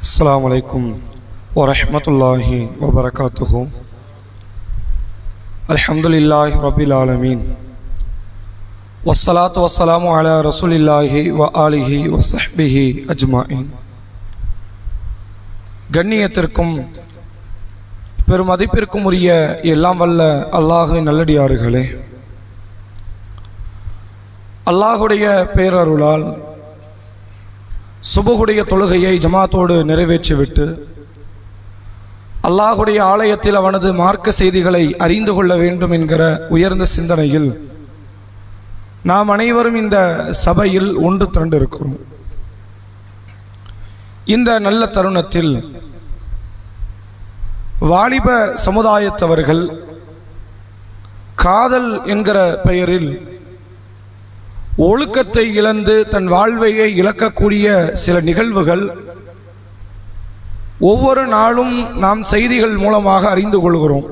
அஸ்லாம் வலைக்கும் வரமத்துல்லாஹி வபரகாத்துஹூ அலமதுல்லாஹி ரபில் ஆலமீன் வசலாத்து வசலாம் அல ரசூலில்லாஹி வ ஆலிஹி வசஹ்பிஹி அஜ்மாயின் கண்ணியத்திற்கும் பெருமதிப்பிற்கும் உரிய எல்லாம் வல்ல அல்லாஹு நல்லடியார்களே. அல்லாஹுடைய பேரருளால் சுபகுடைய தொழுகையை ஜமாத்தோடு நிறைவேற்றிவிட்டு அல்லாஹுடைய ஆலயத்தில் அவனது மார்க்க செய்திகளை அறிந்து கொள்ள வேண்டும் என்கிற உயர்ந்த சிந்தனையில் நாம் அனைவரும் இந்த சபையில் ஒன்று திரண்டிருக்கிறோம் இந்த நல்ல தருணத்தில் வாலிப சமுதாயத்தவர்கள் காதல் என்கிற பெயரில் ஒழுக்கத்தை இழந்து தன் வாழ்வையை இழக்கக்கூடிய சில நிகழ்வுகள் ஒவ்வொரு நாளும் நாம் செய்திகள் மூலமாக அறிந்து கொள்கிறோம்.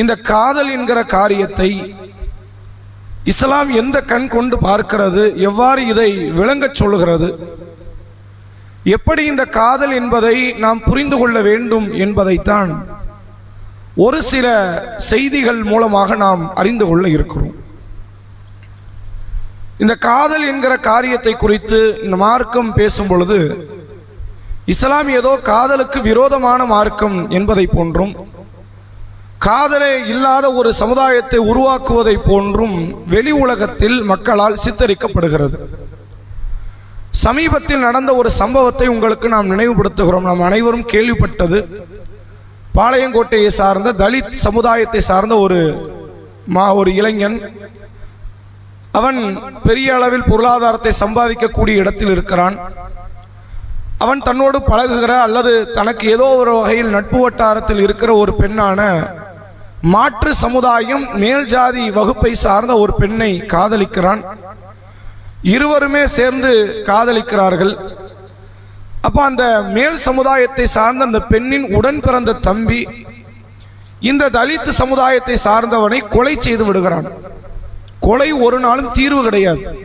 இந்த காதல் என்கிற காரியத்தை இஸ்லாம் எந்த கண் கொண்டு பார்க்கிறது எவ்வாறு இதை விளங்கச் சொல்கிறது எப்படி இந்த காதல் என்பதை நாம் புரிந்து கொள்ள வேண்டும் என்பதைத்தான் ஒரு சில செய்திகள் மூலமாக நாம் அறிந்து கொள்ள இருக்கிறோம். இந்த காதல் என்கிற காரியத்தை குறித்து இந்த மார்க்கம் பேசும் பொழுது இஸ்லாம் ஏதோ காதலுக்கு விரோதமான மார்க்கம் என்பதை போன்றும் காதலே இல்லாத ஒரு சமுதாயத்தை உருவாக்குவதை போன்றும் வெளி உலகத்தில் மக்களால் சித்தரிக்கப்படுகிறது. சமீபத்தில் நடந்த ஒரு சம்பவத்தை உங்களுக்கு நாம் நினைவுபடுத்துகிறோம். நாம் அனைவரும் கேள்விப்பட்டது. பாளையங்கோட்டையை சார்ந்த தலித் சமுதாயத்தை சார்ந்த ஒரு மா ஒரு இளைஞன் அவன் பெரிய அளவில் பொருளாதாரத்தை சம்பாதிக்கக்கூடிய இடத்தில் இருக்கிறான். அவன் தன்னோடு பழகுகிற அல்லது தனக்கு ஏதோ ஒரு வகையில் நட்பு வட்டாரத்தில் இருக்கிற ஒரு பெண்ணான மாற்று சமுதாயம் மேல் ஜாதி வகுப்பை சார்ந்த ஒரு பெண்ணை காதலிக்கிறான். இருவருமே சேர்ந்து காதலிக்கிறார்கள். அப்போ அந்த மேல் சமுதாயத்தை சார்ந்த அந்த பெண்ணின் உடன் பிறந்த தம்பி இந்த தலித் சமுதாயத்தை சார்ந்தவனை கொலை செய்து விடுகிறான். கொலை ஒரு நாளும் தீர்வு கிடையாது.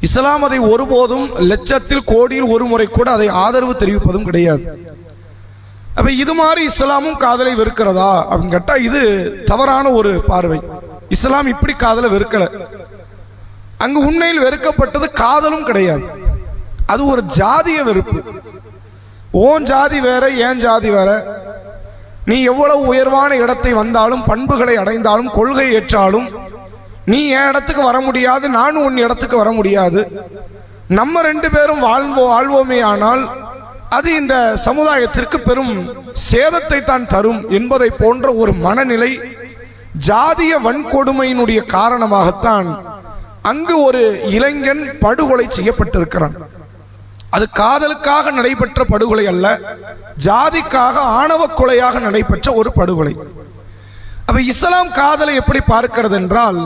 இஸ்லாம் அதை ஒருபோதும் லட்சத்தில் கோடியில் ஒரு முறை கூட அதை ஆதரவு தெரிவிப்பதும் கிடையாது. அப்ப இது மாதிரி இஸ்லாமும் காதலை வெறுக்கிறதா? அப்படின்னு கேட்டா இது தவறான ஒரு பார்வை. இஸ்லாம் இப்படி காதலை வெறுக்கல. அங்கு உண்மையில் வெறுக்கப்பட்டது காதலும் கிடையாது. அது ஒரு ஜாதிய வெறுப்பு. ஓன் ஜாதி வேற ஏன் ஜாதி வேற? நீ எவ்வளவு உயர்வான இடத்தை வந்தாலும் பண்புகளை அடைந்தாலும் கொள்கை ஏற்றாலும் நீ என் இடத்துக்கு வர முடியாது நானும் உன் இடத்துக்கு வர முடியாது. நம்ம ரெண்டு பேரும் வாழ்வோ வாழ்வோமே ஆனால் அது இந்த சமுதாயத்திற்கு பெரும் சேதத்தை தான் தரும் என்பதை போன்ற ஒரு மனநிலை ஜாதிய வன்கொடுமையினுடைய காரணமாகத்தான் அங்கு ஒரு இளைஞன் படுகொலை செய்யப்பட்டிருக்கிறான். அது காதலுக்காக நடைபெற்ற படுகொலை அல்ல ஜாதிக்காக ஆணவ கொலையாக நடைபெற்ற ஒரு படுகொலை. அப்ப இஸ்லாம் காதலை எப்படி பார்க்கிறது என்றால்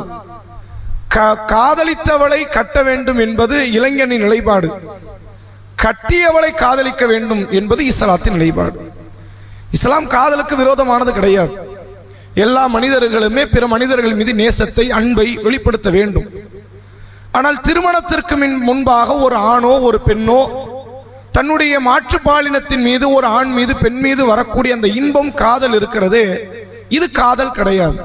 காதலித்தவளை கட்ட வேண்டும் என்பது இளைஞனின் நிலைப்பாடு. கட்டியவளை காதலிக்க வேண்டும் என்பது இஸ்லாத்தின் நிலைப்பாடு. இஸ்லாம் காதலுக்கு விரோதமானது கிடையாது. எல்லா மனிதர்களுமே பிற மனிதர்கள் மீது நேசத்தை அன்பை வெளிப்படுத்த வேண்டும். ஆனால் திருமணத்திற்கு முன்பாக ஒரு ஆணோ ஒரு பெண்ணோ தன்னுடைய மாற்றுப்பாலினத்தின் மீது ஒரு ஆண் மீது பெண் மீது வரக்கூடிய அந்த இன்பம் காதல் இருக்கிறதே இது காதல் கிடையாது.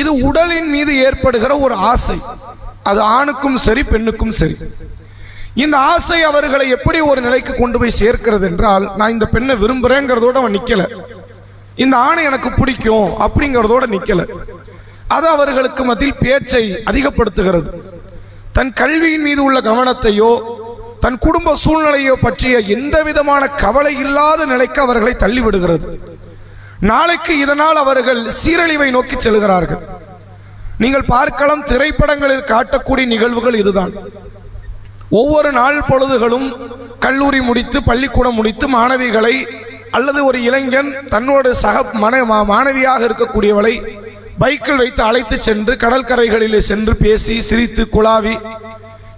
இது உடலின் மீது ஏற்படுகிற ஒரு ஆசை. அது ஆணுக்கும் சரி பெண்ணுக்கும் சரி. இந்த ஆசை அவர்களை எப்படி ஒரு நிலைக்கு கொண்டு போய் சேர்க்கிறது என்றால் நான் இந்த பெண்ணை விரும்புறேங்கிறதோட அவன் நிக்கல. இந்த ஆணை எனக்கு பிடிக்கும் அப்படிங்கிறதோட நிக்கல. அது அவர்களுக்கு மத்தியில் பேச்சை அதிகப்படுத்துகிறது. தன் கல்வியின் மீது உள்ள கவனத்தையோ தன் குடும்ப சூழ்நிலையோ பற்றிய எந்த விதமான கவலை இல்லாத நிலைக்கு அவர்களை தள்ளிவிடுகிறது. நாளைக்கு இதனால் அவர்கள் சீரழிவை நோக்கி செல்கிறார்கள். நீங்கள் பார்க்கலாம் திரைப்படங்களில் காட்டக்கூடிய நிகழ்வுகள் இதுதான். ஒவ்வொரு நாள் பொழுதுகளும் கல்லூரி முடித்து பள்ளிக்கூடம் முடித்து மாணவிகளை அல்லது ஒரு இளைஞன் தன்னோட சக மன மாணவியாக இருக்கக்கூடியவளை பைக்கில் வைத்து அழைத்து சென்று கடற்கரைகளிலே சென்று பேசி சிரித்து குழாவி.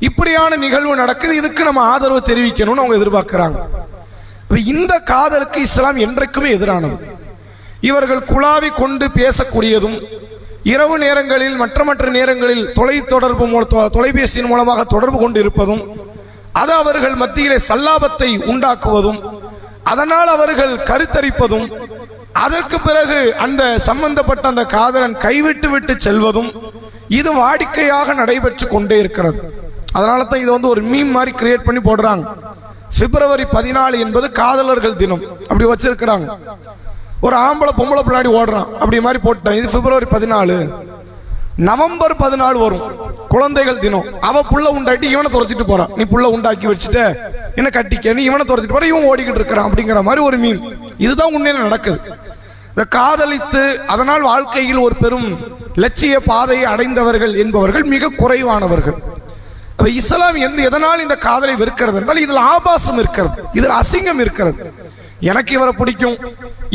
இப்படியான நிகழ்வு நடக்குது. இதுக்கு நம்ம ஆதரவு தெரிவிக்கணும்னு அவங்க எதிர்பார்க்கிறாங்க. இப்போ இந்த காதலுக்கு இஸ்லாம் என்றைக்குமே எதிரானது. இவர்கள் குழாவி கொண்டு பேசக்கூடியதும் இரவு நேரங்களில் மற்ற மற்ற நேரங்களில் தொலை தொடர்பு மூல தொ- தொலைபேசியின் மூலமாக தொடர்பு கொண்டு இருப்பதும் அது அவர்கள் மத்தியிலே சல்லாபத்தை உண்டாக்குவதும் அதனால் அவர்கள் கருத்தரிப்பதும் அதற்கு பிறகு அந்த சம்பந்தப்பட்ட அந்த காதலன் கைவிட்டு விட்டு செல்வதும் இது வாடிக்கையாக நடைபெற்று கொண்டே இருக்கிறது. அதனால தான் இது வந்து ஒரு மீம் மாதிரி கிரியேட் பண்ணி போடுறாங்க. பிப்ரவரி பதினாலு என்பது காதலர்கள் தினம். அப்படி வச்சிருக்கிறாங்க. ஒரு ஆம்பளை பொம்பளை பின்னாடி ஓடுறான். அப்படி மாதிரி போட்டான் இது பிப்ரவரி பதினாலு. நவம்பர் பதினாலு வரும். குழந்தைகள் தினம். அவ புள்ள உண்டாட்டி இவனை துறச்சிட்டு போறான். நீ புள்ள உண்டாக்கி வச்சுட்ட. என்ன கட்டிக்க? நீ இவனை துரத்திட்டு போற. இவன் ஓடிக்கிட்டு இருக்கிறான் அப்படிங்கிற மாதிரி ஒரு மீன் இதுதான் உண்மையில நடக்குது. இந்த காதலித்து அதனால் வாழ்க்கையில் ஒரு பெரும் லட்சிய பாதையை அடைந்தவர்கள் என்பவர்கள் மிக குறைவானவர்கள். இஸ்லாம் எந்த எதனால் இந்த காதலை வெறுக்கிறது என்றால் இதில் ஆபாசம் இருக்கிறது. இதில் அசிங்கம் இருக்கிறது. எனக்கு இவரை பிடிக்கும்.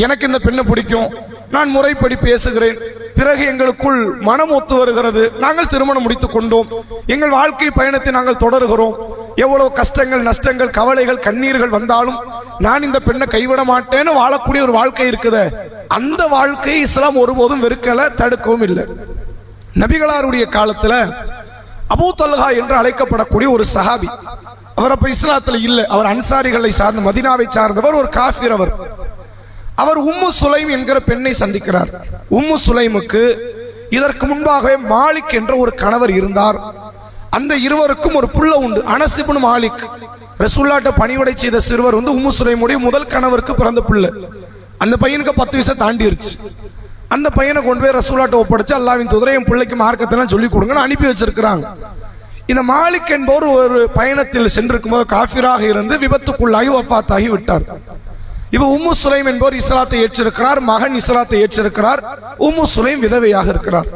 எனக்கு இந்த பெண்ணை பிடிக்கும். நான் முறைப்படி பேசுகிறேன். பிறகு எங்களுக்குள் மனம் ஒத்து வருகிறது. நாங்கள் திருமணம் முடித்துக் கொண்டோம். எங்கள் வாழ்க்கை பயணத்தை நாங்கள் தொடர்கிறோம். எவ்வளவு கஷ்டங்கள் நஷ்டங்கள் கவலைகள் கண்ணீர்கள் வந்தாலும் நான் இந்த பெண்ணை கைவிட மாட்டேன்னு வாழக்கூடிய ஒரு வாழ்க்கை இருக்குது. அந்த வாழ்க்கையை இஸ்லாம் ஒருபோதும் வெறுக்கல தடுக்கவும் இல்லை. நபிகளாருடைய காலத்துல அபூ தல்ஹா என்று அழைக்கப்படக்கூடிய ஒரு சஹாபி அவர் அப்ப இஸ்லாத்துல இல்லை. அவர் அன்சாரிகளை சார்ந்த மதினாவை சார்ந்தவர் ஒரு காஃபிர் அவர். அவர் உம்மு சுலைம் என்கிற பெண்ணை சந்திக்கிறார். உம்மு சுலைமுக்கு இதற்கு முன்பாகவே மாலிக் என்ற ஒரு கணவர் இருந்தார். அந்த இருவருக்கும் ஒரு புள்ள உண்டு. அனசிபுன் மாலிக். ரசுல்லாட்ட பணிவிடை செய்த சிறுவர் வந்து உம்மு சுலைமுடைய முதல் கணவருக்கு பிறந்த பிள்ளை. அந்த பையனுக்கு பத்து வயசை தாண்டிருச்சு. அந்த பையனை கொண்டு போய் ரசூலாட்ட ஒப்படைச்சு அல்லாவின் துதிரை என் பிள்ளைக்கு மார்க்கத்தெல்லாம் சொல்லி கொடுங்கன்னு அனுப்பி வச்சிருக்கிறாங்க. இந்த மாலிக் என்பவர் ஒரு பயணத்தில் சென்றிருக்கும் போது காஃபிராக இருந்து விபத்துக்குள்ளாகி ஒஃபாத்தாகி விட்டார். இப்போ உம்மு சுலைம் என்பவர் இஸ்லாத்தை ஏற்றிருக்கிறார் மகன் இஸ்லாத்தை ஏற்றிருக்கிறார் உம்மு சுலைம் விதவையாக இருக்கிறார்.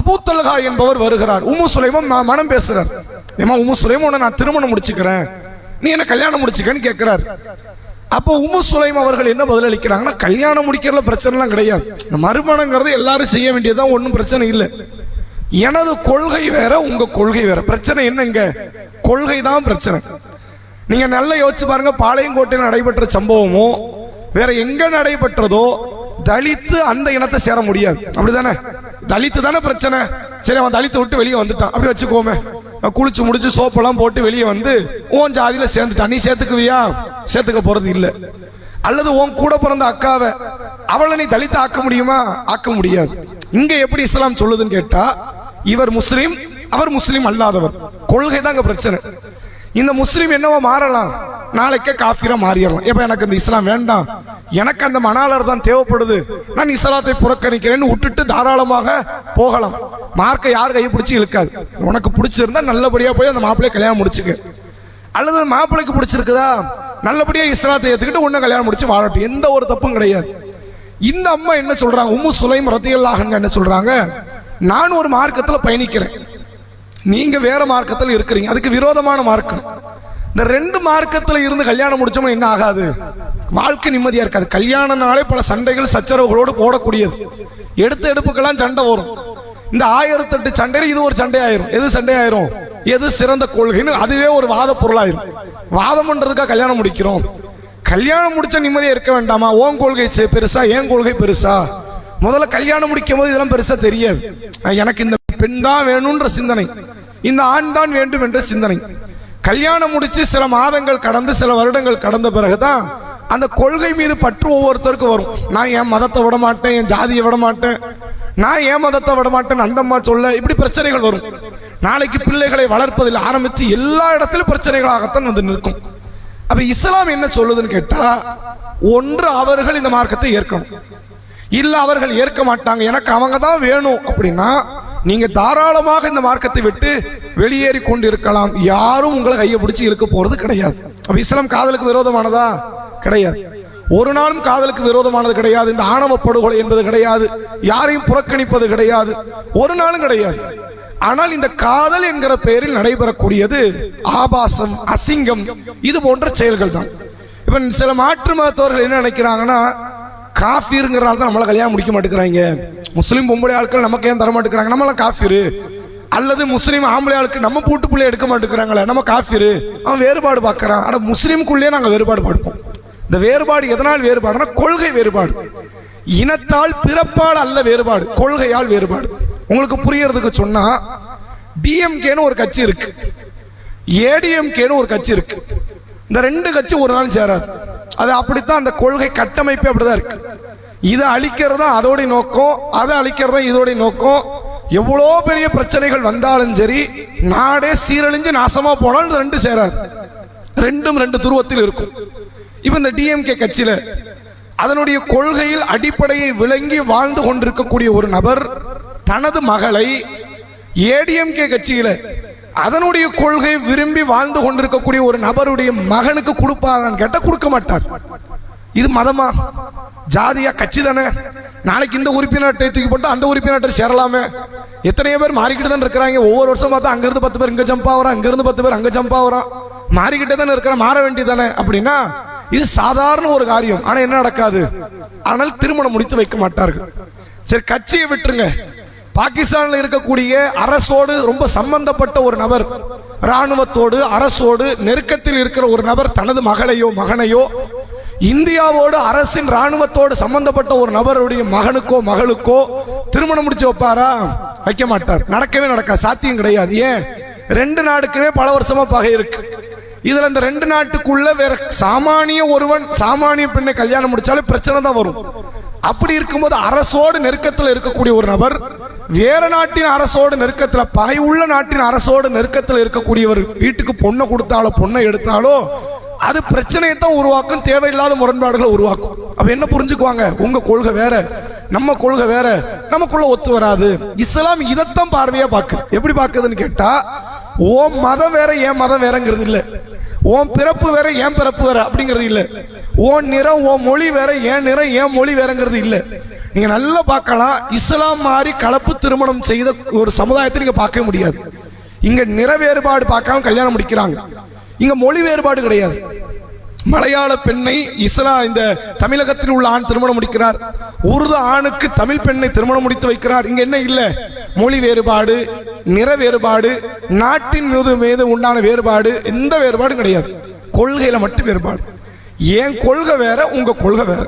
அபூத்தல்கா என்பவர் வருகிறார். உம்மு சுலைமும் நான் மனம் பேசுறார் ஏமா உம்மு சுலைமும் உன்னை நான் திருமணம் முடிச்சுக்கிறேன். நீ என்ன கல்யாணம் முடிச்சுக்கன்னு கேட்கிறார் அப்போ உம்மு சுலைம் அவர்கள் என்ன பதிலளிக்கிறாங்கன்னா கல்யாணம் முடிக்கிறதுல பிரச்சனைலாம் கிடையாது. இந்த மறுமணங்கிறது எல்லாரும் செய்ய வேண்டியதுதான் ஒன்றும் பிரச்சனை இல்லை. எனது கொள்கை வேற உங்க கொள்கை வேற. பிரச்சனை என்னங்க? கொள்கை தான் பிரச்சனை. நீங்க நல்லா யோசிச்சு பாருங்க பாளையங்கோட்டையில் நடைபெற்ற சம்பவமோ வேற எங்க நடைபெற்றதோ தலித்து அந்த இனத்தை சேர முடியாது. அப்படிதானே? தலித்து தானே பிரச்சனை. சரி அவன் தலித்தை விட்டு வெளியே வந்துட்டான். அப்படி வச்சுக்கோமே. குளிச்சு முடிச்சு சோப்பெல்லாம் போட்டு வெளியே வந்து உன் ஜாதியில சேர்ந்துட்டான். நீ சேர்த்துக்குவியா? சேர்த்துக்க போறது இல்லை. அல்லது உன் கூட பிறந்த அக்காவை அவளை நீ தலித்து ஆக்க முடியுமா? ஆக்க முடியாது. இங்க எப்படி இஸ்லாம் சொல்லுதுன்னு கேட்டா இவர் முஸ்லீம் அவர் முஸ்லீம் அல்லாதவர். கொள்கை தான் பிரச்சனை. இந்த முஸ்லீம் என்னவோ மாறலாம். நாளைக்கே காஃபிரா மாறிடலாம். எப்போ எனக்கு இந்த இஸ்லாம் வேண்டாம். எனக்கு அந்த மணாளர் தான் தேவைப்படுது. நான் இஸ்லாத்தை புறக்கணிக்கிறேன்னு விட்டுட்டு தாராளமாக போகலாம். மார்க்கை யார் கையை பிடிச்சி இழுக்காது. உனக்கு பிடிச்சிருந்தா நல்லபடியாக போய் அந்த மாப்பிள்ளையை கல்யாணம் முடிச்சுக்க. அல்லது மாப்பிள்ளைக்கு பிடிச்சிருக்குதா? நல்லபடியாக இஸ்லாத்தை ஏற்றுக்கிட்டு ஒன்றும் கல்யாணம் முடிச்சு வாழட்டும். எந்த ஒரு தப்பும் கிடையாது. இந்த அம்மா என்ன சொல்கிறாங்க உம்மு சுலைம் ரத்தியல்லாகங்க என்ன சொல்கிறாங்க நான் ஒரு மார்க்கத்தில் பயணிக்கிறேன். நீங்கள் வேறு மார்க்கத்தில் இருக்கிறீங்க. அதுக்கு விரோதமான மார்க்கம் இந்த ரெண்டு மார்க்கத்தில் இருந்து கல்யாணம் முடிச்சோம்னா என்ன ஆகாது? வாழ்க்கை நிம்மதியாக இருக்காது. கல்யாணம்னாலே பல சண்டைகள் சச்சரவுகளோடு போடக்கூடியது. எடுத்த எடுப்புக்கெல்லாம் சண்டை வரும். இந்த ஆயிரத்தெட்டு சண்டையில் இது ஒரு சண்டை ஆயிரும் எது சண்டை ஆயிரும் எது சிறந்த கொள்கைன்னு அதுவே ஒரு வாத பொருளாயிரும். வாதம் பண்ணுறதுக்காக கல்யாணம் முடிக்கிறோம். கல்யாணம் முடிச்ச நிம்மதியாக இருக்க வேண்டாமா? ஓன் கொள்கை செ- பெருசா? ஏன் கொள்கை பெருசா? முதல்ல கல்யாணம் முடிக்கும் போது இதெல்லாம் பெருசா தெரியாது. எனக்கு இந்த பெண் தான் வேணும்ன்ற சிந்தனை. இந்த ஆண் தான் வேண்டும் என்ற சிந்தனை. கல்யாணம் முடிச்சு சில மாதங்கள் கடந்து சில வருடங்கள் கடந்த பிறகுதான் அந்த கொள்கை மீது பற்று ஒவ்வொருத்தருக்கும் வரும். நான் என் மதத்தை விட மாட்டேன் என் ஜாதியை விட மாட்டேன் நான் என் மதத்தை விட மாட்டேன் அந்தம்மா சொல்ல இப்படி பிரச்சனைகள் வரும். நாளைக்கு பிள்ளைகளை வளர்ப்பதில் ஆரம்பித்து எல்லா இடத்திலும் பிரச்சனைகளாகத்தான் வந்து நிற்கும். அப்ப இஸ்லாம் என்ன சொல்லுதுன்னு கேட்டா ஒன்று அவர்கள் இந்த மார்க்கத்தை ஏற்கணும். இல்லை அவர்கள் ஏற்க மாட்டாங்க. எனக்கு அவங்க தான் வேணும். அப்படின்னா நீங்கள் தாராளமாக இந்த மார்க்கத்தை விட்டு வெளியேறி கொண்டு இருக்கலாம் யாரும் உங்களை கையை பிடிச்சி இருக்க போகிறது கிடையாது. அப்போ இஸ்லாம் காதலுக்கு விரோதமானதா? கிடையாது. ஒரு நாளும் காதலுக்கு விரோதமானது கிடையாது. இந்த ஆணவ படுகொலை என்பது கிடையாது. யாரையும் புறக்கணிப்பது கிடையாது. ஒரு நாளும் கிடையாது. ஆனால் இந்த காதல் என்கிற பெயரில் நடைபெறக்கூடியது ஆபாசம் அசிங்கம் இது போன்ற செயல்கள் தான் இப்ப சில மாற்று மதத்தவர்கள் என்ன நினைக்கிறாங்கன்னா காஃபிருங்கிறனால தான் நம்மளை கல்யாணம் முடிக்க மாட்டேங்கிறாங்க. முஸ்லீம் பொம்பளை ஆட்கள் நமக்கு ஏன் தர மாட்டேங்கிறாங்க? நம்மளாம் காஃபிரு. அல்லது முஸ்லீம் ஆம்பளை ஆளுக்கு நம்ம பூட்டு பிள்ளை எடுக்க மாட்டேங்கிறாங்களே நம்ம காஃபிரு. அவன் வேறுபாடு பார்க்குறான். ஆனால் முஸ்லீமுக்குள்ளேயே நாங்கள் வேறுபாடு பார்ப்போம். இந்த வேறுபாடு எதனால் வேறுபாடுனா கொள்கை வேறுபாடு. இனத்தால் பிறப்பால் அல்ல வேறுபாடு கொள்கையால் வேறுபாடு. உங்களுக்கு புரியறதுக்கு சொன்னால் டிஎம்கேன்னு ஒரு கட்சி இருக்கு. ஏடிஎம்கேன்னு ஒரு கட்சி இருக்கு. இந்த ரெண்டு கட்சி ஒரு நாள் சேராது. அது அப்படித்தான் அந்த கொள்கை கட்டமைப்பே அப்படிதான் இருக்கு. இதை அழிக்கிறது தான் அதோடைய நோக்கம் அதை அழிக்கிறது தான் இதோடைய நோக்கம். எவ்வளோ பெரிய பிரச்சனைகள் வந்தாலும் சரி நாடே சீரழிஞ்சு நாசமா போனாலும் இது ரெண்டு சேராது. ரெண்டும் ரெண்டு துருவத்தில் இருக்கும். இப்போ இந்த டிஎம்கே கட்சியில அதனுடைய கொள்கையில் அடிப்படையை விளங்கி வாழ்ந்து கொண்டிருக்கக்கூடிய ஒரு நபர் தனது மகளை ஏடிஎம்கே கட்சியில அதனுடைய கொள்கை விரும்பி வாழ்ந்து கொண்டிருக்கக்கூடிய ஒரு நபருடைய மகனுக்கு கொடுப்பாரான்னு கேட்டால் கொடுக்க மாட்டார். இது மதமா? ஜாதியா? கட்சி தானே. நாளைக்கு இந்த உறுப்பினர்கிட்ட தூக்கி போட்டு அந்த உறுப்பினர்கிட்ட சேரலாமே. எத்தனையோ பேர் மாறிக்கிட்டு தான் இருக்கிறாங்க. ஒவ்வொரு வருஷம் பார்த்தா அங்கிருந்து பத்து பேர் இங்கே ஜம்ப் ஆகுறான் அங்கிருந்து பத்து பேர் அங்கே ஜம்ப் ஆகுறான். மாறிக்கிட்டே தானே இருக்கிற மாற வேண்டியதானே. அப்படின்னா இது சாதாரண ஒரு காரியம். ஆனால் என்ன நடக்காது? ஆனால் திருமணம் முடித்து வைக்க மாட்டார்கள். சரி கட்சியை விட்டுருங்க. பாகிஸ்தானில் இருக்கக்கூடிய அரசோடு ரொம்ப சம்பந்தப்பட்ட ஒரு நபர் ராணுவத்தோடு அரசோடு நெருக்கத்தில் இருக்கிற ஒரு நபர் தனது மகளையோ மகனையோ இந்தியாவோடு அரசின் ராணுவத்தோடு சம்பந்தப்பட்ட ஒரு நபருடைய மகனுக்கோ மகளுக்கோ திருமணம் முடிச்சு வைப்பாரா? வைக்க மாட்டார். நடக்கவே நடக்காது. சாத்தியம் கிடையாது. ஏன்? ரெண்டு நாடுக்குமே பல வருஷமா பகை இருக்கு. இதுல இந்த ரெண்டு நாட்டுக்குள்ள வேற சாமானிய ஒருவன் சாமானிய பெண்ணை கல்யாணம் முடிச்சாலே பிரச்சனை தான் வரும். அப்படி இருக்கும்போது அரசோடு நெருக்கத்தில் இருக்கக்கூடிய ஒரு நபர் வேற நாட்டின் அரசோடு நெருக்கத்தில் பகை உள்ள நாட்டின் அரசோடு நெருக்கத்தில் இருக்கக்கூடியவர் வீட்டுக்கு பொண்ணை கொடுத்தாலோ பொண்ணை எடுத்தாலோ அது பிரச்சனையை தான் உருவாக்கும் தேவையில்லாத முரண்பாடுகளை உருவாக்கும். அப்ப என்ன புரிஞ்சுக்குவாங்க? உங்க கொள்கை வேற நம்ம கொள்கை வேற நமக்குள்ள ஒத்து வராது. இஸ்லாம் இதைத்தான் பார்வையா பார்க்கு எப்படி பார்க்குதுன்னு கேட்டா ஓ மதம் வேற ஏன் மதம் வேறங்கிறது இல்லை. உன் பிறப்பு வேற ஏன் பிறப்பு வேற அப்படிங்கிறது இல்லை. ஓன் நிறம் ஓ மொழி வேற ஏன் நிறம் ஏன் மொழி வேறங்கிறது இல்லை. நீங்க நல்லா பார்க்கலாம். இஸ்லாம் மாதிரி கலப்பு திருமணம் செய்த ஒரு சமுதாயத்தை நீங்க பார்க்க முடியாது. இங்க நிற வேறுபாடு பார்க்காம கல்யாணம் முடிக்கிறாங்க. இங்க மொழி வேறுபாடு கிடையாது. மலையாள பெண்ணை இஸ்லாம் இந்த தமிழகத்தில் உள்ள ஆண் திருமணம் முடிக்கிறார். உருது ஆணுக்கு தமிழ் பெண்ணை திருமணம் முடித்து வைக்கிறார். இங்க என்ன இல்லை? மொழி வேறுபாடு நிற வேறுபாடு நாட்டின் மீது மீது உண்டான வேறுபாடு எந்த வேறுபாடும் கிடையாது. கொள்கையில மட்டும் வேறுபாடு. என் கொள்கை வேற உங்க கொள்கை வேற.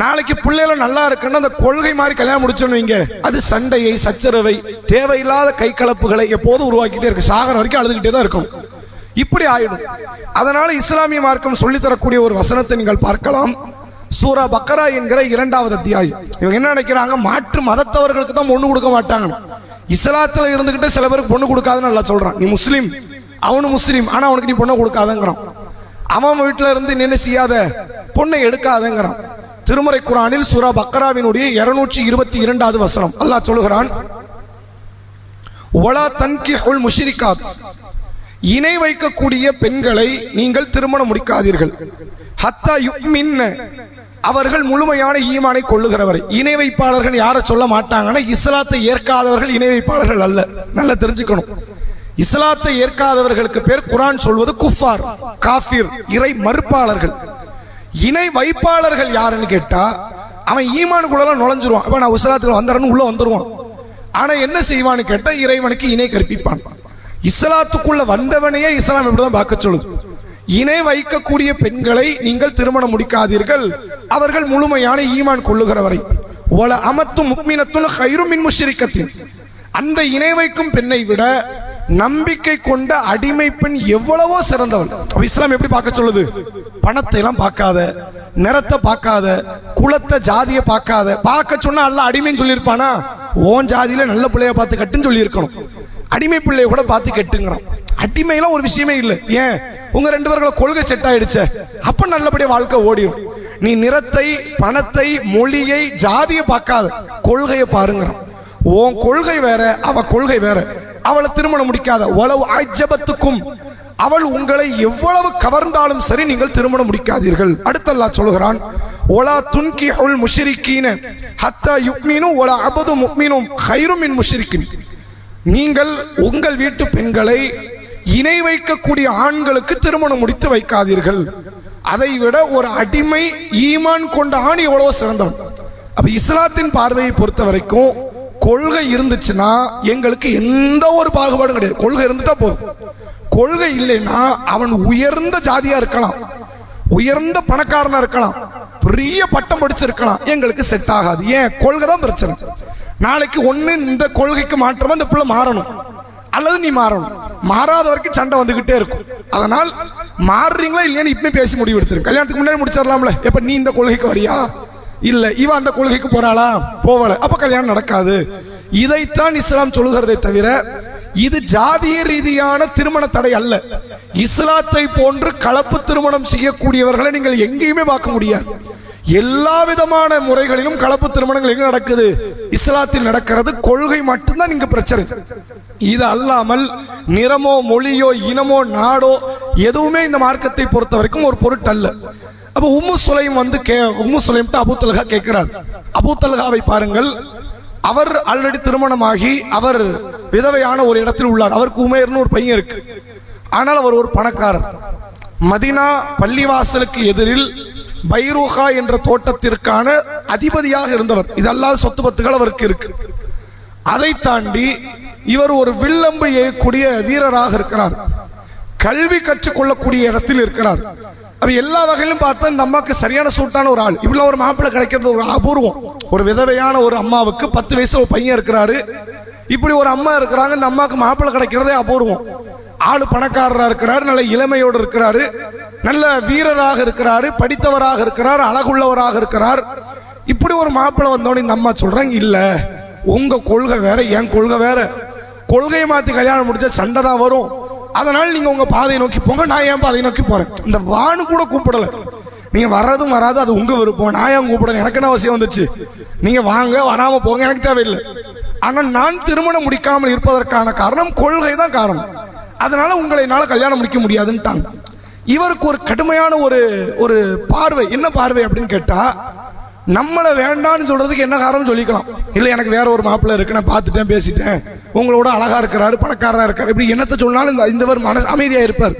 நாளைக்கு பிள்ளைகளும் நல்லா இருக்குன்னு அந்த கொள்கை மாதிரி கல்யாணம் முடிச்சோன்னு வைங்க அது சண்டையை சச்சரவை தேவையில்லாத கை கலப்புகளை எப்போதும் உருவாக்கிட்டே இருக்கு. சாகர வரைக்கும் அழுதுகிட்டே தான் இருக்கும். இப்படி ஆயிடும். அதனால இஸ்லாமிய மார்க்கம் சொல்லித்தரக்கூடிய ஒரு வசனத்தை நீங்கள் பார்க்கலாம். சூரா பக்கரா என்கிற இரண்டாவது அத்தியாயம். இவங்க என்ன நினைக்கிறாங்க? மாற்று மதத்தவர்களுக்கு தான் பொண்ணு கொடுக்க மாட்டாங்க. இஸ்லாத்துல இருந்துகிட்டு சில பேருக்கு பொண்ணு கொடுக்காதுன்னு நல்லா சொல்றான். நீ முஸ்லீம். அவனு முஸ்லீம். ஆனா அவனுக்கு நீ பொண்ணை கொடுக்காதங்கிறான். அவன் வீட்டுல இருந்து நின்று செய்யாத பொண்ணை எடுக்காதங்கிறான். திருமறை குரானில் சூரா பக்கராவினுடைய இருநூற்றி இருபத்தி இரண்டாவது வசனம். அல்லாஹ் சொல்லுகிறான் ஒலா தன்கிஹுல் முஷிரிகாத். இணை வைக்கக்கூடிய பெண்களை நீங்கள் திருமணம் முடிக்காதீர்கள். ஹத்தா யுக்மின்ன அவர்கள் முழுமையான ஈமானை கொள்ளுகிறவரை. இணை வைப்பாளர்கள் யாரை சொல்ல மாட்டாங்கன்னா இஸ்லாத்தை ஏற்காதவர்கள் இணை வைப்பாளர்கள் அல்ல. நல்லா தெரிஞ்சுக்கணும். இஸ்லாத்தை ஏற்காதவர்களுக்கு பேர் குரான் சொல்வது குஃபார் காஃபிர் இறை மறுப்பாளர்கள். இணை வைப்பாளர்கள் யாருன்னு கேட்டால் அவன் ஈமானுக்குள்ளலாம் நுழைஞ்சிருவான். இப்போ நான் உசலாத்தில் வந்துடுறேன்னு உள்ளே வந்துருவான். ஆனால் என்ன செய்வான்னு கேட்டால் இறைவனுக்கு இணை கற்பிப்பான். இஸ்லாத்துக்குள்ள வந்தவனையே இஸ்லாம் இப்படிதான் பார்க்க சொல்லுது. இணை வைக்கக்கூடிய பெண்களை நீங்கள் திருமணம் முடிக்காதீர்கள். அவர்கள் முழுமையான ஈமான் கொள்ளுகிறவரை ஒல அமத்தும் முக்மினத்தும் ஹைரும் மின் முஷரிக்கத்தின். அந்த இணை வைக்கும் பெண்ணை விட நம்பிக்கை கொண்ட அடிமை பெண் எவ்வளவோ சிறந்தவள். இஸ்லாம் எப்படி பார்க்க சொல்லுது? பணத்தை எல்லாம் பார்க்காத நிறத்தை பார்க்காத குலத்தை ஜாதியை பார்க்காத. பார்க்க சொன்னா அல்ல அடிமைன்னு சொல்லியிருப்பானா? ஓன் ஜாதியில நல்ல பிள்ளைய பார்த்து கட்டுன்னு சொல்லியிருக்கணும். அடிமை பிள்ளைய கூட பார்த்து கெட்டுங்கிறான். அடிமைலாம் ஒரு விஷயமே இல்லை. ஏன்? உங்க ரெண்டு பேர்களை கொள்கை செட் ஆயிடுச்ச. அப்ப நல்லபடியா வாழ்க்கை ஓடிடும் நீ நிறத்தை பணத்தை மொழியை ஜாதியை பார்க்காத. கொள்கையை பாருங்கிறான். உன் கொள்கை வேற அவ கொள்கை வேற. அவளை திருமணம் முடிக்காத. உளவு ஆஜபத்துக்கும் அவள் உங்களை எவ்வளவு கவர்ந்தாலும் சரி நீங்கள் திருமணம் முடிக்காதீர்கள். அடுத்தல்லா சொல்கிறான் ஒலா துன்கி அவள் முஷிரிக்கீன ஹத்தா யுக்மீனும் ஒலா அபது முக்மீனும் ஹைருமின் முஷிரிக்கின். நீங்கள் உங்கள் வீட்டு பெண்களை இணை வைக்கக்கூடிய ஆண்களுக்கு திருமணம் முடித்து வைக்காதீர்கள். அதை விட ஒரு அடிமை ஈமான் கொண்ட ஆண் எவ்வளவோ சிறந்தவன். அப்ப இஸ்லாத்தின் பார்வையை பொறுத்த வரைக்கும் கொள்கை இருந்துச்சுன்னா எங்களுக்கு எந்த ஒரு பாகுபாடும் கிடையாது. கொள்கை இருந்துட்டா போதும். கொள்கை இல்லைன்னா அவன் உயர்ந்த ஜாதியா இருக்கலாம். உயர்ந்த பணக்காரனா இருக்கலாம். பெரிய பட்டம் படிச்சிருக்கலாம். எங்களுக்கு செட் ஆகாது. ஏன்? கொள்கை தான் பிரச்சனை. நாளைக்கு ஒண்ணு இந்த கொள்கைக்கு மாற்றமா இந்த பிள்ளை மாறணும். அல்லது நீ மாறணும். மாறாத வரைக்கும் சண்டை வந்துகிட்டே இருக்கும். அதனால் மாறுறீங்களா இல்லையான்னு இப்பவே பேசி முடிவு எடுத்துரு கல்யாணத்துக்கு முன்னாடி முடிச்சிடலாம்ல. எப்ப நீ இந்த கொள்கைக்கு வரியா? இல்லை இவ அந்த கொள்கைக்கு போறாளா? போவல. அப்ப கல்யாணம் நடக்காது. இதைத்தான் இஸ்லாம் சொல்லுகிறதை தவிர இது ஜாதிய ரீதியான திருமண தடை அல்ல. இஸ்லாத்தை போன்று கலப்பு திருமணம் செய்யக்கூடியவர்களை நீங்கள் எங்கேயுமே பார்க்க முடியாது. எல்லா விதமான முறைகளிலும் கலப்பு திருமணங்கள் எங்க நடக்குது? இஸ்லாத்தில் நடக்கிறது. கொள்கை மட்டும்தான் இங்க பிரச்சனை. இது அல்லாமல் நிறமோ மொழியோ இனமோ நாடோ எதுவுமே இந்த மார்க்கத்தை பொறுத்த வரைக்கும் ஒரு பொருட்டல்ல. அப்போ உம்மு சுலைம் வந்து கே உம்மு சுலைம்ட்டு அபுத்தலகா கேட்குறார். கேட்கிறார் பாருங்கள். அவர் ஆல்ரெடி திருமணமாகி அவர் விதவையான ஒரு இடத்தில் உள்ளார். அவருக்கு உமேர்னு ஒரு பையன் இருக்கு. ஆனால் அவர் ஒரு பணக்காரர். மதினா பள்ளிவாசலுக்கு எதிரில் பைரூஹா என்ற தோட்டத்திற்கான அதிபதியாக இருந்தவர். இதல்லாத சொத்து பத்துகள் அவருக்கு இருக்கு. அதை தாண்டி இவர் ஒரு வில்லம்பு எய்யக்கூடிய வீரராக இருக்கிறார். கல்வி கற்றுக்கொள்ளக்கூடிய இடத்தில் இருக்கிறார். அப்ப எல்லா வகையிலும் பார்த்தா இந்த அம்மாவுக்கு சரியான சூட்டான ஒரு ஆள். இவ்வளவு ஒரு மாப்பிள்ளை கிடைக்கிறது ஒரு அபூர்வம். ஒரு விதவையான ஒரு அம்மாவுக்கு பத்து வயசுல ஒரு பையன் இருக்கிறாரு. இப்படி ஒரு அம்மா இருக்கிறாங்க இந்த அம்மாவுக்கு மாப்பிள்ளை கிடைக்கிறதே அபூர்வம். ஆளு பணக்காரராக இருக்கிறார் நல்ல இளமையோடு இருக்கிறாரு. நல்ல வீரராக இருக்கிறாரு படித்தவராக இருக்கிறார் அழகுள்ளவராக இருக்கிறார். இப்படி ஒரு மாப்பிள்ளை வந்தோடனே இந்த அம்மா சொல்றாங்க இல்ல உங்க கொள்கை வேற என் கொள்கை வேற. கொள்கையை மாத்தி கல்யாணம் முடிச்சா சண்டை தான் வரும். அதனால் நீங்க உங்க பாதையை நோக்கி போங்க நான் என் பாதையை நோக்கி போறேன். இந்த வானு கூட கூப்பிடல. நீங்க வர்றதும் வராது அது உங்க விருப்பம். நான் ஏன் கூப்பிடணும்? எனக்கு என்ன அவசியம் வந்துச்சு? நீங்க வாங்க வராம போங்க எனக்கு தேவையில்லை. ஆனால் நான் திருமணம் முடிக்காமல் இருப்பதற்கான காரணம் கொள்கை தான் காரணம். அதனால உங்களை என்னால் கல்யாணம் முடிக்க முடியாதுன்ட்டாங்க. இவருக்கு ஒரு கடுமையான ஒரு ஒரு பார்வை. என்ன பார்வை அப்படின்னு கேட்டா நம்மளை வேண்டான்னு சொல்றதுக்கு என்ன காரணம் சொல்லிக்கலாம். இல்லை எனக்கு வேற ஒரு மாப்பிள்ளை இருக்கு நான் பார்த்துட்டேன் பேசிட்டேன். உங்களோட அழகா இருக்கிறாரு பணக்காரராக இருக்காரு. இப்படி என்னத்தை சொன்னாலும் இந்த இந்தவர் மன அமைதியா இருப்பார்.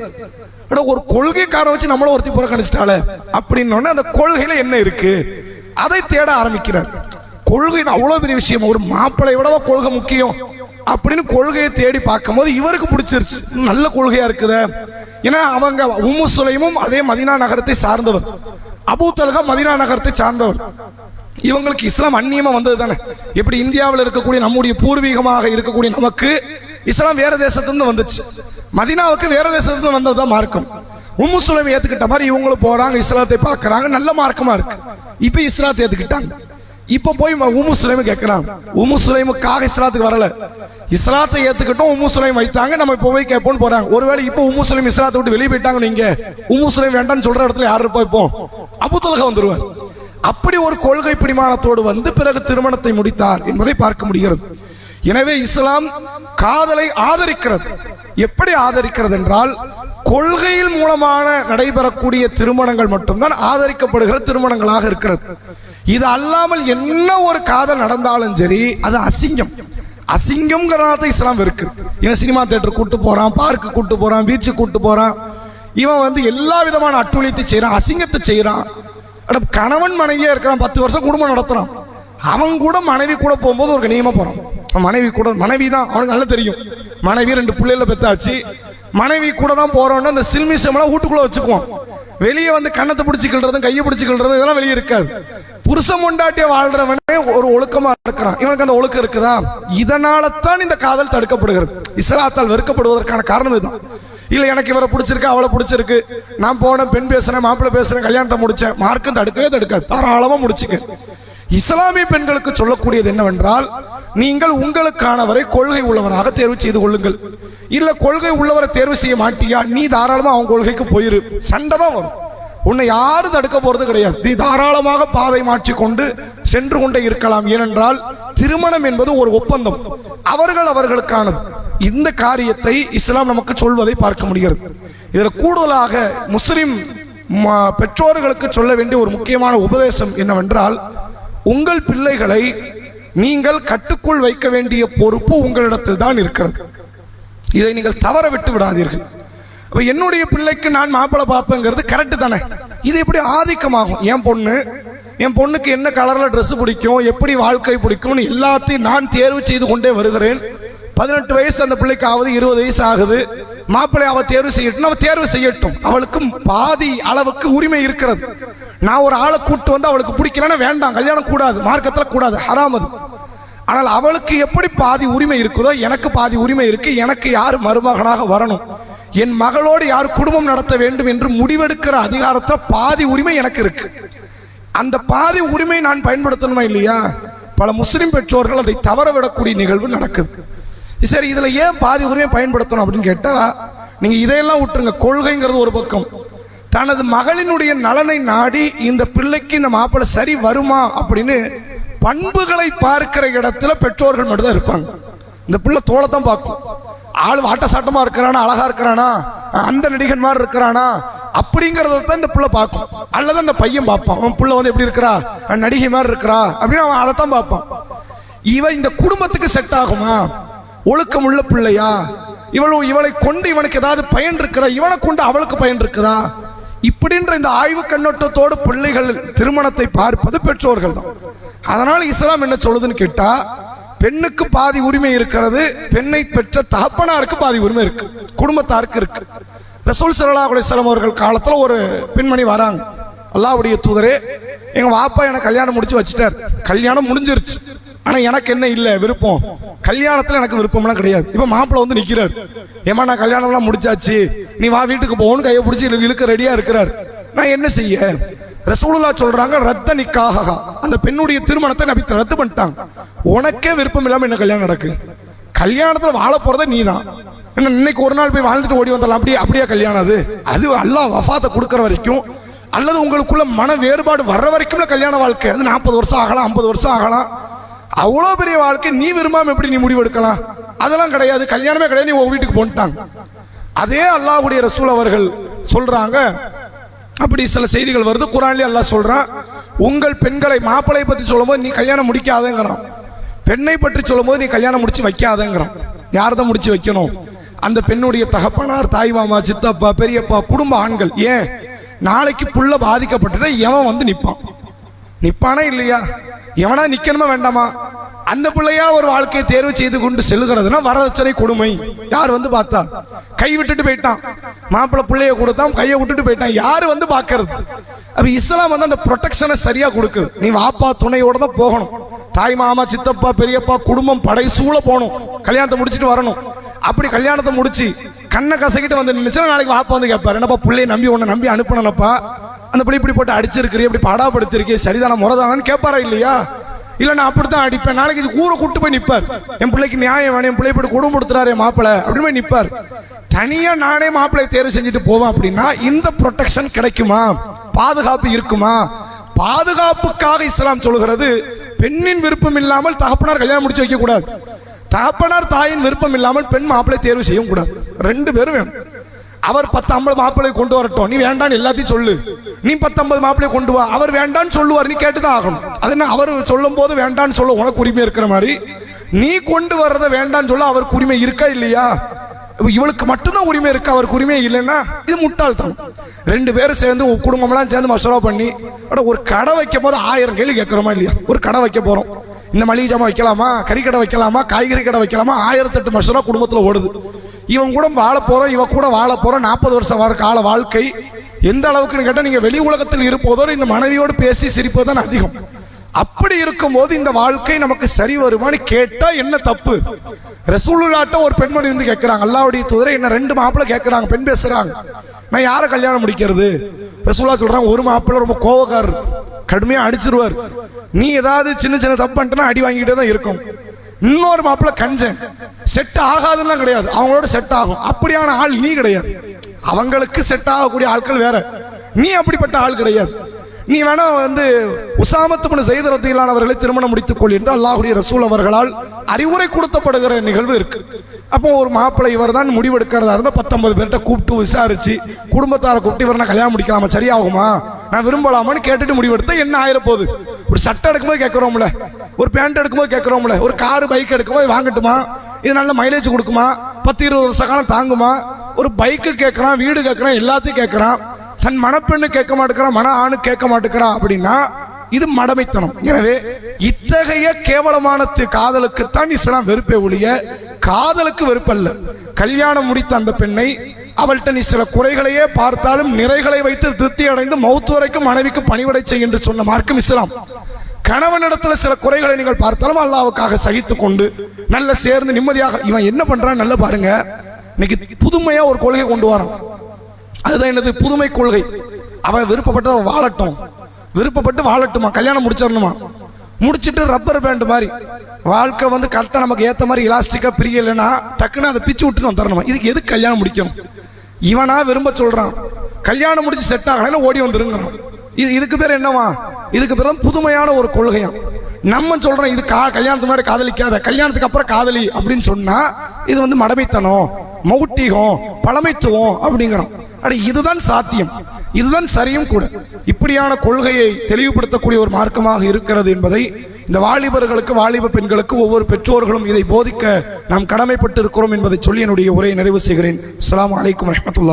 ஆனா ஒரு கொள்கைக்காரன் வச்சு நம்மள ஒருத்தி புறக்கணிச்சிட்டாலே அப்படின்னு அந்த கொள்கையில என்ன இருக்கு? அதை தேட ஆரம்பிக்கிறார். கொள்கை அவ்வளவு பெரிய விஷயம். ஒரு மாப்பிள்ளை விடவா கொள்கை முக்கியம்? அப்படின்னு கொள்கையை தேடி பார்க்கும்போது இவருக்கு பிடிச்சிருச்சு. நல்ல கொள்கையா இருக்குத. ஏன்னா அவங்க உம்மு சுலைமும் அதே மதினா நகரத்தை சார்ந்தவர். அபூ தல்ஹா மதினா நகரத்தை சார்ந்தவர். இவங்களுக்கு இஸ்லாம் அந்நியமா வந்தது தானே? எப்படி இந்தியாவில் இருக்கக்கூடிய நம்முடைய பூர்வீகமாக இருக்கக்கூடிய நமக்கு இஸ்லாம் வேற தேசத்துலேருந்து வந்துச்சு. மதினாவுக்கு வேற தேசத்துலேருந்து வந்தது தான் மார்க்கம். உம்மு சுலைம் ஏத்துக்கிட்ட மாதிரி இவங்களும் போறாங்க இஸ்லாத்தை பார்க்குறாங்க நல்ல மார்க்கமா இருக்கு. இப்போ இஸ்லாத்தை ஏத்துக்கிட்டாங்க. இப்போ போய் ம- உம்மு சுலைம் கேட்கறாங்க சுலைமுக்காக இஸ்லாத்துக்கு வரல. இஸ்லாத்தை ஏத்துக்கிட்டோம் உம்மு சுலைம் வைத்தாங்க நம்ம இப்போ போய் கேட்போம்னு போறாங்க. ஒருவேளை இப்போ உம்மு சுலைம் இஸ்லாத்தை விட்டு வெளியே போயிட்டாங்க நீங்க. உம்மு சுலைம் வேண்டாம்னு சொல்ற இடத்துல யாரு இருப்போம் இப்போ? அபுத்தலக வந்துருவார். அப்படி ஒரு கொள்கை பிடிமானத்தோடு வந்து பிறகு திருமணத்தை முடித்தார் என்பதை பார்க்க முடிகிறது. எனவே இஸ்லாம் காதலை ஆதரிக்கிறது. எப்படி ஆதரிக்கிறது என்றால் கொள்கையில் மூலமான நடைபெறக்கூடிய திருமணங்கள் மட்டும்தான் ஆதரிக்கப்படுகிற திருமணங்களாக இருக்கிறது. இது அல்லாமல் என்ன ஒரு காதல் நடந்தாலும் சரி அது அசிங்கம். அசிங்கம்ங்கிறத இஸ்லாம் இருக்கு இவன் சினிமா தேட்டர் கூட்டு போறான் பார்க்கு கூட்டு போறான் பீச்சு கூட்டு போறான். இவன் வந்து எல்லா விதமான அட்டுழியத்தை செய்யறான் அசிங்கத்தை செய்யறான். கணவன் மனைவியாக இருக்கிறான் பத்து வருஷம் குடும்பம் நடத்துகிறான் அவன் கூட மனைவி கூட போகும்போது ஒரு கண்ணியமா போகிறான் அவன் மனைவி கூட மனைவி தான் அவனுக்கு நல்லா தெரியும். மனைவி ரெண்டு பிள்ளைகளை பெற்றாச்சு மனைவி கூட தான் போகிறோன்னு அந்த சில்மிஷம்லாம் வீட்டுக்குள்ளே வச்சுக்குவான். வெளியே வந்து கண்ணத்தை பிடிச்சிக்கிள்றதும் கையை பிடிச்சிக்கிள்றதும் இதெல்லாம் வெளியே இருக்காது. புருஷன் முண்டாட்டிய வாழ்றவனே ஒரு ஒழுக்கமா இருக்கிறான் இவனுக்கு அந்த ஒழுக்கம் இருக்குதா? இதனால தான் இந்த காதல் தடுக்கப்படுகிறது. இஸ்லாத்தால் வெறுக்கப்படுவதற்கான காரணம் இதுதான். இல்லை எனக்கு இவரை பிடிச்சிருக்கு அவளை பிடிச்சிருக்கு. நான் போனேன் பெண் பேசுறேன் மாப்பிள்ளை பேசுறேன் கல்யாணத்தை முடிச்சேன். மார்க்கும் தடுக்கவே தடுக்காது தாராளமாக முடிச்சுக்க. இஸ்லாமிய பெண்களுக்கு சொல்லக்கூடியது என்னவென்றால் நீங்கள் உங்களுக்கானவரை கொள்கை உள்ளவராக தேர்வு செய்து கொள்ளுங்கள். இல்லை கொள்கை உள்ளவரை தேர்வு செய்ய மாட்டியா? நீ தாராளமாக அவன் கொள்கைக்கு போயிரு. சண்டை தான் வரும். உன்னை யாரும் தடுக்க போறது கிடையாது. நீ தாராளமாக பாதை மாற்றிக்கொண்டு சென்று கொண்டே இருக்கலாம். ஏனென்றால் திருமணம் என்பது ஒரு ஒப்பந்தம். அவர்கள் அவர்களுக்கானது. இந்த காரியத்தை இஸ்லாம் நமக்கு சொல்வதை பார்க்க முடிகிறது. இதில் கூடுதலாக முஸ்லிம் ம- பெற்றோர்களுக்கு சொல்ல வேண்டிய ஒரு முக்கியமான உபதேசம் என்னவென்றால் உங்கள் பிள்ளைகளை நீங்கள் கட்டுக்குள் வைக்க வேண்டிய பொறுப்பு உங்களிடத்தில் தான் இருக்கிறது. இதை நீங்கள் தவற விட்டு விடாதீர்கள். அப்ப என்னுடைய பிள்ளைக்கு நான் மாப்பிள்ளை பார்ப்பேங்கிறது கரெக்டு தானே? இது எப்படி ஆதிக்கமாகும்? என் பொண்ணு என் பொண்ணுக்கு என்ன கலரில் ட்ரெஸ் பிடிக்கும் எப்படி வாழ்க்கை பிடிக்கும்னு எல்லாத்தையும் நான் தேர்வு செய்து கொண்டே வருகிறேன். பதினெட்டு வயசு அந்த பிள்ளைக்கு ஆகுது இருபது வயசு ஆகுது. மாப்பிள்ளை அவள் தேர்வு செய்யட்டும் அவள் தேர்வு செய்யட்டும். அவளுக்கும் பாதி அளவுக்கு உரிமை இருக்கிறது. நான் ஒரு ஆளை கூப்பிட்டு வந்து அவளுக்கு பிடிக்கலன்னா வேண்டாம் கல்யாணம் கூடாது மார்க்கத்தில் கூடாது ஹராமது அது. ஆனால் அவளுக்கு எப்படி பாதி உரிமை இருக்குதோ எனக்கு பாதி உரிமை இருக்கு எனக்கு யார் மருமகனாக வரணும்? என் மகளோடு யார் குடும்பம் நடத்த வேண்டும் என்று முடிவெடுக்கிற அதிகாரத்தில் பாதி உரிமை எனக்கு இருக்கு. அந்த பாதி உரிமை நான் பயன்படுத்தணுமா இல்லையா? பல முஸ்லிம் பெற்றோர்கள் அதை தவற விடக்கூடிய நிகழ்வு நடக்குது. சரி இதில் ஏன் பாதி உரிமை பயன்படுத்தணும் அப்படின்னு கேட்டால் நீங்கள் இதையெல்லாம் விட்டுருங்க. கொள்கைங்கிறது ஒரு பக்கம். தனது மகளினுடைய நலனை நாடி இந்த பிள்ளைக்கு இந்த மாப்பிள்ளை சரி வருமா அப்படின்னு பண்புகளை பார்க்கிற இடத்துல பெற்றோர்கள் மட்டும்தான் இருப்பாங்க. இந்த பிள்ளை தோலை தான் பார்க்கும். ஆள் வாட்டசாட்டமாக இருக்கிறானா அழகா இருக்கிறானா? அந்த நடிகன் மாதிரி இருக்கிறானா? அப்படிங்கறத தான் இந்த பிள்ளை பார்க்கும். அல்லது அந்த பையன் பார்ப்பான். அவன் பிள்ளை வந்து எப்படி இருக்கிறா? நடிகை மாதிரி இருக்கிறா? அப்படின்னு அவன் அதை தான் பார்ப்பான். இவன் இந்த குடும்பத்துக்கு செட் ஆகுமா? ஒழுக்கம் உள்ள பிள்ளையா? இவள் இவளை கொண்டு இவனுக்கு ஏதாவது பயன் இருக்குதா? இவனை கொண்டு அவளுக்கு பயன் இருக்குதா? இப்படின்ற இந்த ஆய்வு கண்ணோட்டத்தோடு பிள்ளைகள் திருமணத்தை பார்ப்பது பெற்றோர்கள் தான் அதனால் இஸ்லாம் என்ன சொல்லுதுன்னு கேட்டால் பெண்ணுக்கு பாதி உரிமை இருக்கிறது பெண்ணை பெற்ற தகப்பனாருக்கு பாதி உரிமை இருக்கு குடும்பத்தாருக்கு இருக்கு. ரசூல் சல்லா அலிஸ்லாம் அவர்கள் காலத்தில் ஒரு பெண்மணி வராங்க. அல்லாவுடைய தூதரே எங்க வாப்பா எனக்கு கல்யாணம் முடிச்சு வச்சுட்டார். கல்யாணம் முடிஞ்சிருச்சு. ஆனால் எனக்கு என்ன இல்லை விருப்பம். கல்யாணத்தில் எனக்கு விருப்பம்லாம் கிடையாது. இப்போ மாப்பிள்ளை வந்து நிற்கிறார் ஏமா நான் கல்யாணம்லாம் முடிச்சாச்சு. நீ வா வீட்டுக்கு போகணும் கையை பிடிச்சி இழு- இழுக்க ரெடியாக இருக்கிறார். நான் என்ன செய்ய? ரசூலுல்லா சொல்றாங்க ரத்த நிக்காக அந்த பெண்ணுடைய திருமணத்தை நபி ரத்து பண்ணிட்டாங்க. உனக்கே விருப்பம் இல்லாமல் என்ன கல்யாணம் நடக்கு? கல்யாணத்தில் வாழ போறதே நீதான். என்ன இன்னைக்கு ஒரு நாள் போய் வாழ்ந்துட்டு ஓடி வந்தாலும் அப்படியே அப்படியே கல்யாணம் அது? அது அல்லாஹ் வஃபாத்தை கொடுக்குற வரைக்கும் அல்லது உங்களுக்குள்ள மன வேறுபாடு வர்ற வரைக்கும் கல்யாண வாழ்க்கை. அது நாற்பது வருஷம் ஆகலாம் ஐம்பது வருஷம் ஆகலாம். அவ்வளோ பெரிய வாழ்க்கை நீ விரும்பாமல் எப்படி நீ முடிவெடுக்கலாம் அதெல்லாம் கிடையாது. கல்யாணமே கிடையாது நீ உன் வீட்டுக்கு போன்ட்டாங்க. அதே அல்லாஹ்வுடைய ரசூல் அவர்கள் சொல்றாங்க அப்படி சில செய்திகள் வருது. குரான்லேயே எல்லாம் சொல்கிறான் உங்கள் பெண்களை மாப்பிளை பற்றி சொல்லும்போது நீ கல்யாணம் முடிக்காதேங்கிறான். பெண்ணை பற்றி சொல்லும்போது நீ கல்யாணம் முடிச்சு வைக்காதேங்கிறான். யார் தான் முடிச்சு வைக்கணும்? அந்த பெண்ணுடைய தகப்பனார் தாய் மாமா சித்தப்பா பெரியப்பா குடும்ப ஆண்கள். ஏன்? நாளைக்கு புள்ள பாதிக்கப்பட்டுட்டு எவன் வந்து நிற்பான் நிற்பானா இல்லையா? எவனா நிக்கணுமா வேண்டாமா? அந்த பிள்ளையா ஒரு வாழ்க்கையை தேர்வு செய்து கொண்டு செல்கிறதுனா வரதட்சணை கொடுமை. யார் வந்து பார்த்தா? கை விட்டுட்டு போயிட்டான். மாப்பிள்ளை பிள்ளைய கொடுத்தான் கையை விட்டுட்டு போயிட்டான். யார் வந்து பார்க்கறது? அப்ப இஸ்லாம் வந்து அந்த ப்ரொடெக்ஷனை சரியா கொடுக்கு. நீ வாப்பா துணையோட தான் போகணும். தாய் மாமா சித்தப்பா பெரியப்பா குடும்பம் படை சூழ போகணும். கல்யாணத்தை முடிச்சுட்டு வரணும். அப்படி கல்யாணத்தை முடிச்சு கண்ணை கசக்கிட்டு வந்து நினைச்சா நாளைக்கு வாப்பா வந்து கேட்பாரு. என்னப்பா பிள்ளைய நம்பி உன்னை நம்பி அனுப்பினப்பா அந்த பிள்ளை இப்படி போட்டு அடிச்சிருக்கிறீ இப்படி படாப்படுத்திருக்கே சரிதான முறைதானு கேட்பாரா இல்லையா? இல்லை நான் அப்படித்தான் அடிப்பேன். நாளைக்கு இது ஊரை கூட்டு போய் நிற்பார் என் பிள்ளைக்கு நியாயம் வேணும் என் பிள்ளை இப்படி குடும்பம் கொடுத்துறாரு மாப்பிள்ளை அப்படின்னு போய் நிற்பார் தனியாக நானே மாப்பிள்ளை தேர்வு செஞ்சுட்டு போவேன் அப்படின்னா இந்த ப்ரொடெக்ஷன் கிடைக்குமா? பாதுகாப்பு இருக்குமா? பாதுகாப்புக்காக இஸ்லாம் சொல்கிறது பெண்ணின் விருப்பம் இல்லாமல் தகப்பனார் கல்யாணம் முடிச்சு வைக்கக்கூடாது. தகப்பனார் தாயின் விருப்பம் இல்லாமல் பெண் மாப்பிள்ளை தேர்வு செய்யக்கூடாது ரெண்டு பேரும் வேணும். அவர் பத்தம்பது மாப்பிள்ளை கொண்டு வரட்டும். நீ வேண்டான்னு எல்லாத்தையும் சொல்லு. நீ பத்தம்பது மாப்பிள்ளை கொண்டு வா. அவர் வேண்டான்னு சொல்லுவார். நீ கேட்டுதான் ஆகணும். அது என்ன? அவர் சொல்லும் போது வேண்டான்னு சொல்ல உனக்கு உரிமை இருக்கிற மாதிரி. நீ கொண்டு வர்றதை வேண்டான்னு சொல்ல அவருக்கு உரிமை இருக்கா இல்லையா? இவளுக்கு மட்டும்தான் உரிமை இருக்கு? அவருக்கு உரிமை இல்லைன்னா இது முட்டாள்தான் ரெண்டு பேரும் சேர்ந்து உன் குடும்பம்லாம் சேர்ந்து மசோரா பண்ணி ஒரு கடை வைக்கும் போது ஆயிரம் கேள்வி கேட்குறோமா இல்லையா? ஒரு கடை வைக்க போறோம். இந்த மளிகை ஜாமான் வைக்கலாமா? கறி கடை வைக்கலாமா? காய்கறி கடை வைக்கலாமா? ஆயிரத்தெட்டு மசோரா குடும்பத்தில் ஓடுது. இவன் கூட வாழ போறோம் இவ கூட வாழ போறோம் நாற்பது வருஷம் வர கால வாழ்க்கை. எந்த அளவுக்குன்னு கேட்டால் நீங்கள் வெளி உலகத்தில் இருப்பதோடு இந்த மனைவியோடு பேசி சிரிப்பது தான் அதிகம். அப்படி இருக்கும்போது இந்த வாழ்க்கை நமக்கு சரி வருமான்னு கேட்டா என்ன தப்பு? ரசூலுல்லாட்ட ஒரு பெண்மணி வந்து கேட்கிறாங்க அல்லாவுடைய தூதரை என்ன ரெண்டு மாப்பிள்ளை கேட்குறாங்க பெண் பேசுறாங்க. நான் யாரை கல்யாணம் முடிக்கிறது? ரசூலா சொல்றாங்க ஒரு மாப்பிள்ளை ரொம்ப கோவக்காரர் கடுமையா அடிச்சிருவார். நீ ஏதாவது சின்ன சின்ன தப்பு பண்ணிட்டனா அடி வாங்கிட்டே தான் இருக்கும். இன்னொரு மாப்பிள்ளை கஞ்சன். செட் ஆகாதுன்னு கிடையாது. அவங்களோட செட் ஆகும். அப்படியான ஆள் நீ கிடையாது. அவங்களுக்கு செட் ஆகக்கூடிய ஆட்கள் வேற. நீ அப்படிப்பட்ட ஆள் கிடையாது. நீ வேணா வந்து உசாமத்து செய்த ரத்தியிலானவர்களை திருமணம் முடித்துக் கொள் என்று அல்லாஹுடைய ரசூல் அவர்களால் அறிவுரை கொடுத்தப்படுகிற நிகழ்வு இருக்கு. அப்போ ஒரு மாப்பிள்ளை இவர் தான் முடிவெடுக்கிறதா இருந்தால் பத்தொன்பது பேர்கிட்ட கூப்பிட்டு விசாரிச்சு குடும்பத்தாரை கூப்பிட்டு இவர் நான் கல்யாணம் முடிக்கலாமா சரியாகுமா? நான் விரும்பலாமான்னு கேட்டுட்டு முடிவெடுத்தா என்ன ஆயிரப்போகுது? ஒரு சட்டம் எடுக்கும்போது கேட்குறோம்ல ஒரு பேண்ட் எடுக்கும்போது கேட்குறோம்ல ஒரு காரு பைக் எடுக்கும்போது வாங்கட்டுமா? இது நல்ல மைலேஜ் கொடுக்குமா? பத்து இருபது வருஷ காலம் தாங்குமா? ஒரு பைக்கு கேட்குறான் வீடு கேட்குறான் எல்லாத்தையும் கேட்குறான் தன் மணப்பெண்ணு கேட்க மாட்டேங்கிறான் மன ஆணு கேட்க மாட்டேங்கிறான் அப்படின்னா இது மடமைத்தனம். எனவே இத்தகைய கேவலமான காதலுக்குத்தான் இஸ்லாம் வெறுப்பே ஒழிய காதலுக்கு வெறுப்பல்ல. கல்யாணம் முடித்த அந்த பெண்ணை அவள்கிட்ட நீ சில குறைகளையே பார்த்தாலும் நிறைகளை வைத்து திருப்தி அடைந்து மௌத்து வரைக்கும் மனைவிக்கு பணிவிடை செய்ய என்று சொன்ன மார்க்கம் இஸ்லாம். கணவனிடத்தில் சில குறைகளை நீங்கள் பார்த்தாலும் அல்லாவுக்காக சகித்து கொண்டு நல்ல சேர்ந்து நிம்மதியாக இவன் என்ன பண்றான் நல்லா பாருங்க. இன்னைக்கு புதுமையா ஒரு கொள்கை கொண்டு வரான். அதுதான் என்னது? புதுமை கொள்கை. அவன் விருப்பப்பட்டு அவன் வாழட்டும். விருப்பப்பட்டு வாழட்டுமா? கல்யாணம் முடிச்சிடணுமா? முடிச்சிட்டு ரப்பர் பேண்ட் மாதிரி. வாழ்க்கை வந்து கரெக்டாக நமக்கு ஏற்ற மாதிரி இலாஸ்டிக்காக பிரியலைன்னா டக்குன்னு அதை பிச்சு விட்டுன்னு வந்துடணுமா? இதுக்கு எதுக்கு கல்யாணம் முடிக்கணும்? இவனா விரும்ப சொல்கிறான் கல்யாணம் முடிச்சு செட் ஆகலைன்னா ஓடி வந்துருங்கிறான். இது இதுக்கு பேர் என்னவா? இதுக்கு பேர் புதுமையான ஒரு கொள்கையாம் நம்ம சொல்றோம் இது கா கல்யாணத்துக்கு முன்னாடி காதலிக்காத கல்யாணத்துக்கு அப்புறம் காதலி அப்படின்னு சொன்னா இது வந்து மடமைத்தனம் மௌட்டிகம் பழமைத்துவம் அப்படிங்கிறோம். அட இதுதான் சாத்தியம். இதுதான் சரியும் கூட. இப்படியான கொள்கையை தெளிவுபடுத்தக்கூடிய ஒரு மார்க்கமாக இருக்கிறது என்பதை இந்த வாலிபர்களுக்கு வாலிப பெண்களுக்கு ஒவ்வொரு பெற்றோர்களும் இதை போதிக்க நாம் கடமைப்பட்டு இருக்கிறோம் என்பதை சொல்லி என்னுடைய உரையை நிறைவு செய்கிறேன். அஸ்லாம் வலைக்கம் ரஹ்மத்துல்லாஹி